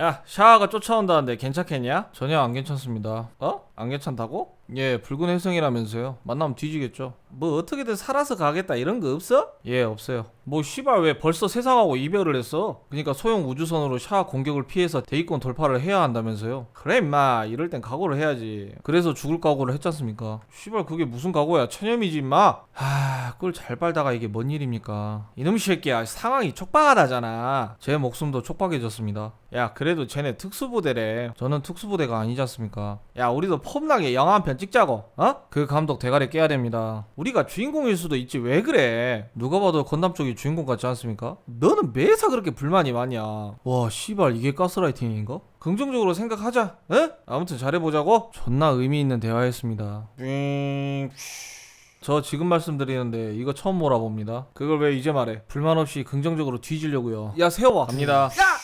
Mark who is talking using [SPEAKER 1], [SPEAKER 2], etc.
[SPEAKER 1] 야 샤아가 쫓아온다는데 괜찮겠냐? 전혀 안 괜찮습니다. 어? 안 괜찮다고? 예 붉은 혜성이라면서요. 만나면 뒤지겠죠. 뭐 어떻게든 살아서 가겠다 이런 거 없어? 예 없어요. 뭐 씨발 왜 벌써 세상하고 이별을 했어? 그니까 소형 우주선으로 샤아 공격을 피해서 대기권 돌파를 해야 한다면서요. 그래 임마. 이럴 땐 각오를 해야지. 그래서 죽을 각오를 했지 않습니까? 씨발 그게 무슨 각오야? 천염이지 임마. 하 꿀잘 빨다가 이게 뭔 일입니까? 이놈 새끼야 상황이 촉박하다잖아. 제 목숨도 촉박해졌습니다. 야 그래도 쟤네 특수부대래. 저는 특수부대가 아니지 않습니까? 야 우리도 폼나게 영화 한 편 찍자고 어? 그 감독 대가리 깨야 됩니다. 우리가 주인공일 수도 있지 왜 그래? 누가 봐도 건담 쪽이 주인공 같지 않습니까? 너는 매사 그렇게 불만이 많냐? 와 씨발 이게 가스라이팅인가? 긍정적으로 생각하자 에? 아무튼 잘해보자고? 존나 의미 있는 대화였습니다. 윙 저 지금 말씀드리는데 이거 처음 몰아봅니다. 그걸 왜 이제 말해? 불만 없이 긍정적으로 뒤지려고요. 야 세워봐. 갑니다.
[SPEAKER 2] 야!